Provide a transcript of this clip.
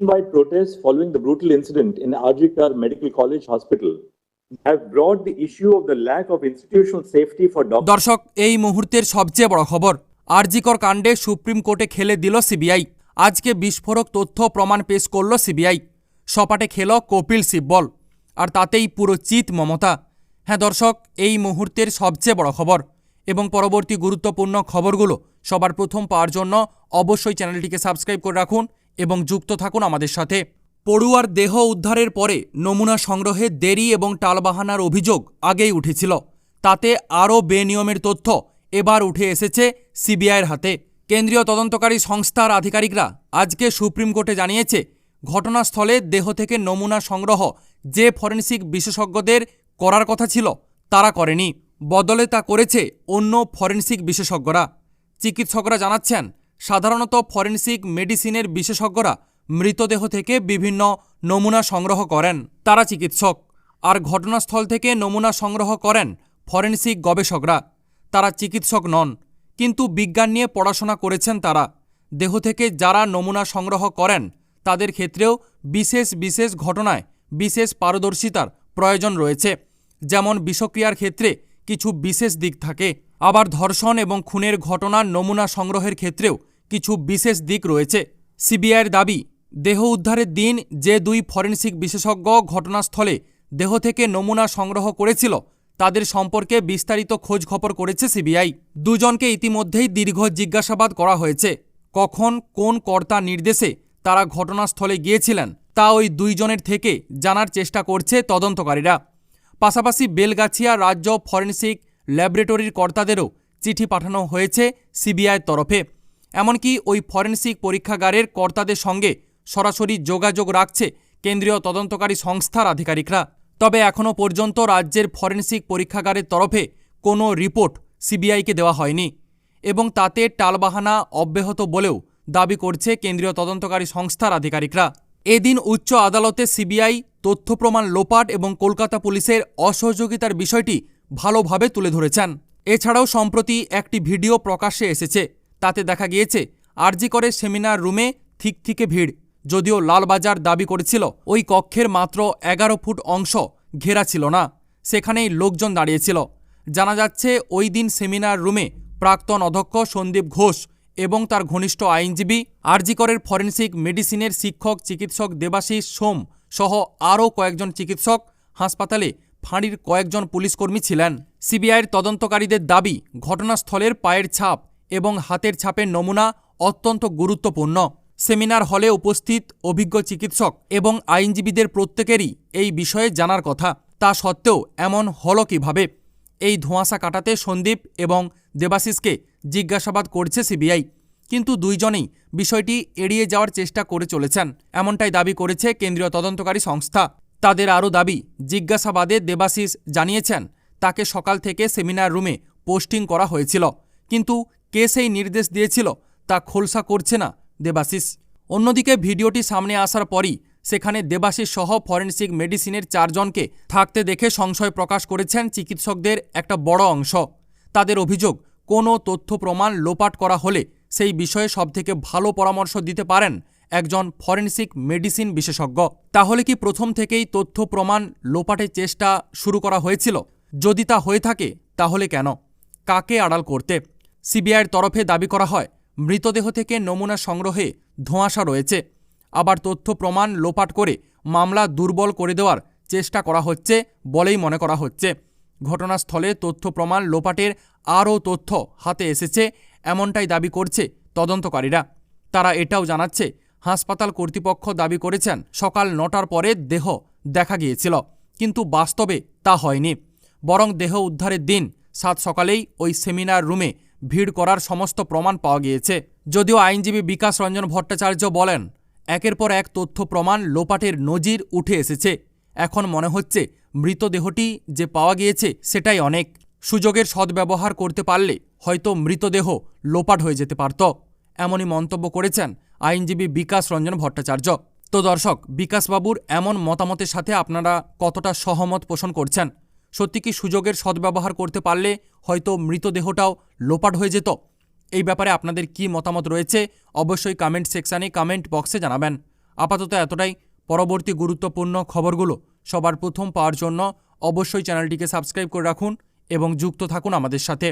Nationwide protests following the brutal incident in Arjikar Medical College Hospital have brought the issue of the lack of institutional safety for doctors. দর্শক, এই মুহূর্তের সবচেয়ে বড় খবর, আরজিকর কাণ্ডে supreme কোর্টে খেলে দিল সিবিআই। আজকে বিস্ফোরক তথ্য প্রমাণ পেশ করল সিবিআই। সপাটে খেল কপিল সিব্বল, আর তাতেই পুরো চিত মমতা। হ্যাঁ দর্শক, এই মুহূর্তের সবচেয়ে বড় খবর এবং পরবর্তী গুরুত্বপূর্ণ খবরগুলো সবার প্রথম পাওয়ার জন্য অবশ্যই চ্যানেলটিকে সাবস্ক্রাইব করে রাখুন। এবং যুক্ত থাকুন আমাদের সাথে। পড়ুয়ার দেহ উদ্ধারের পরে নমুনা সংগ্রহে দেরি এবং টালবাহানার অভিযোগ আগেই উঠেছিল। তাতে আরও বেনিয়মের তথ্য এবার উঠে এসেছে সিবিআইয়ের হাতে। কেন্দ্রীয় তদন্তকারী সংস্থার আধিকারিকরা আজকে সুপ্রিম কোর্টে জানিয়েছে, ঘটনাস্থলে দেহ থেকে নমুনা সংগ্রহ যে ফরেন্সিক বিশেষজ্ঞদের করার কথা ছিল, তারা করেনি। বদলে তা করেছে অন্য ফরেন্সিক বিশেষজ্ঞরা। চিকিৎসকরা জানাচ্ছেন সাধারণত ফরেনসিক মেডিসিনের বিশেষজ্ঞরা মৃতদেহ থেকে বিভিন্ন নমুনা সংগ্রহ করেন। তারা চিকিৎসক। আর ঘটনাস্থল থেকে নমুনা সংগ্রহ করেন ফরেনসিক গবেষকরা। তারা চিকিৎসক নন, কিন্তু বিজ্ঞান নিয়ে পড়াশোনা করেছেন তারা। দেহ থেকে যারা নমুনা সংগ্রহ করেন, তাদের ক্ষেত্রেও বিশেষ বিশেষ ঘটনায় বিশেষ পারদর্শিতার প্রয়োজন রয়েছে। যেমন বিষক্রিয়ার ক্ষেত্রে কিছু বিশেষ দিক থাকে। আবার ধর্ষণ এবং খুনের ঘটনার নমুনা সংগ্রহের ক্ষেত্রেও কিছু বিশেষ দিক রয়েছে। সিবিআইয়ের দাবি, দেহ উদ্ধারের দিন যে দুই ফরেন্সিক বিশেষজ্ঞ ঘটনাস্থলে দেহ থেকে নমুনা সংগ্রহ করেছিল, তাদের সম্পর্কে বিস্তারিত খোঁজ খবর করেছে সিবিআই। দুজনকে ইতিমধ্যেই দীর্ঘ জিজ্ঞাসাবাদ করা হয়েছে, কখন কোন কর্তা নির্দেশে তারা ঘটনাস্থলে গিয়েছিলেন, তা ওই দুইজনের থেকে জানার চেষ্টা করছে তদন্তকারীরা। পাশাপাশি বেলগাছিয়া রাজ্য ফরেন্সিক ল্যাবরেটরির কর্তাদেরও চিঠি পাঠানো হয়েছে সিবিআইয়ের তরফে। এমনকি ওই ফরেন্সিক পরীক্ষাগারের কর্তাদের সঙ্গে সরাসরি যোগাযোগ রাখছে কেন্দ্রীয় তদন্তকারী সংস্থার আধিকারিকরা। তবে এখনও পর্যন্ত রাজ্যের ফরেন্সিক পরীক্ষাগারের তরফে কোনো রিপোর্ট সিবিআইকে দেওয়া হয়নি এবং তাতে টালবাহানা অব্যাহত বলেও দাবি করছে কেন্দ্রীয় তদন্তকারী সংস্থার আধিকারিকরা। এদিন উচ্চ আদালতে সিবিআই তথ্য প্রমাণ লোপাট এবং কলকাতা পুলিশের অসহযোগিতার বিষয়টি ভালোভাবে তুলে ধরেছেন। এছাড়াও সম্প্রতি একটি ভিডিও প্রকাশ্যে এসেছে। তাতে দেখা গিয়েছে, আরজি করে সেমিনার রুমে ঠিক থেকে ভিড়, যদিও লালবাজার দাবি করেছিল, ওই কক্ষের মাত্র এগারো ফুট অংশ ঘেরা ছিল না, সেখানেই লোকজন দাঁড়িয়েছিল। জানা যাচ্ছে, ওই দিন সেমিনার রুমে প্রাক্তন অধ্যক্ষ সন্দীপ ঘোষ এবং তার ঘনিষ্ঠ আইনজীবী আরজিকরের ফরেনসিক মেডিসিনের শিক্ষক চিকিৎসক দেবাশিস সোম সহ আরও কয়েকজন চিকিৎসক হাসপাতালে ফাঁড়ির কয়েকজন পুলিশকর্মী ছিলেন। সিবিআইয়ের তদন্তকারীদের দাবি, ঘটনাস্থলের পায়ের ছাপ এবং হাতের ছাপের নমুনা অত্যন্ত গুরুত্বপূর্ণ। সেমিনার হলে উপস্থিত অভিজ্ঞ চিকিৎসক এবং আইনজীবীদের প্রত্যেকেরই এই বিষয়ে জানার কথা। তা সত্ত্বেও এমন হলো কীভাবে? এই ধোঁয়াশা কাটাতে সন্দীপ এবং দেবাশিসকে জিজ্ঞাসাবাদ করছে সিবিআই। কিন্তু দুইজনেই বিষয়টি এড়িয়ে যাওয়ার চেষ্টা করে চলেছেন, এমনটাই দাবি করেছে কেন্দ্রীয় তদন্তকারী সংস্থা। তাদের আরও দাবি, জিজ্ঞাসাবাদে দেবাশিস জানিয়েছেন, তাকে সকাল থেকে সেমিনার রুমে পোস্টিং করা হয়েছিল। কিন্তু কে সেই নির্দেশ দিয়েছিল তা খোলসা করছে না দেবাশিস। অন্যদিকে ভিডিওটি সামনে আসার পরই সেখানে দেবাশিস সহ ফরেন্সিক মেডিসিনের চারজনকে থাকতে দেখে সংশয় প্রকাশ করেছেন চিকিৎসকদের একটা বড় অংশ। তাদের অভিযোগ, কোনো তথ্য প্রমাণ লোপাট করা হলে সেই বিষয়ে সবথেকে ভালো পরামর্শ দিতে পারেন একজন ফরেন্সিক মেডিসিন বিশেষজ্ঞ। তাহলে কি প্রথম থেকেই তথ্য প্রমাণ লোপাটের চেষ্টা শুরু করা হয়েছিল? যদি তা হয়ে থাকে, তাহলে কেন? কাকে আড়াল করতে? সিবিআইয়ের তরফে দাবি করা হয়, মৃতদেহ থেকে নমুনা সংগ্রহে ধোঁয়াশা রয়েছে। আবার তথ্য প্রমাণ লোপাট করে মামলা দুর্বল করে দেওয়ার চেষ্টা করা হচ্ছে বলেই মনে করা হচ্ছে। ঘটনাস্থলে তথ্য প্রমাণ লোপাটের আরও তথ্য হাতে এসেছে, এমনটাই দাবি করছে তদন্তকারীরা। তারা এটাও জানাচ্ছে, হাসপাতাল কর্তৃপক্ষ দাবি করেছেন, সকাল নটার পরে দেহ দেখা গিয়েছিল, কিন্তু বাস্তবে তা হয়নি। বরং দেহ উদ্ধারের দিন সাত সকালেই ওই সেমিনার রুমে ভিড় করার সমস্ত প্রমাণ পাওয়া গিয়েছে। যদিও আইনজীবী বিকাশ রঞ্জন ভট্টাচার্য বলেন, একের পর এক তথ্য প্রমাণ লোপাটের নজির উঠে এসেছে। এখন মনে হচ্ছে মৃতদেহটি যে পাওয়া গিয়েছে সেটাই অনেক। সুযোগের সদ্ব্যবহার করতে পারলে হয়তো মৃতদেহ লোপাট হয়ে যেতে পারত, এমনই মন্তব্য করেছেন আইনজীবী বিকাশ রঞ্জন ভট্টাচার্য। তো দর্শক, বিকাশবাবুর এমন মতামতের সাথে আপনারা কতটা সহমত পোষণ করছেন? সত্যি কি সুযোগের সদ্ব্যবহার করতে পারলে হয়তো মৃতদেহটাও লোপাট হয়ে যেত? এই ব্যাপারে আপনাদের কি মতামত রয়েছে? অবশ্যই কমেন্ট সেকশানে কমেন্ট বক্সে জানাবেন। আপাতত এতটাই। পরবর্তী গুরুত্বপূর্ণ খবরগুলো সবার প্রথম পাওয়ার জন্য অবশ্যই চ্যানেলটিকে সাবস্ক্রাইব করে রাখুন এবং যুক্ত থাকুন আমাদের সাথে।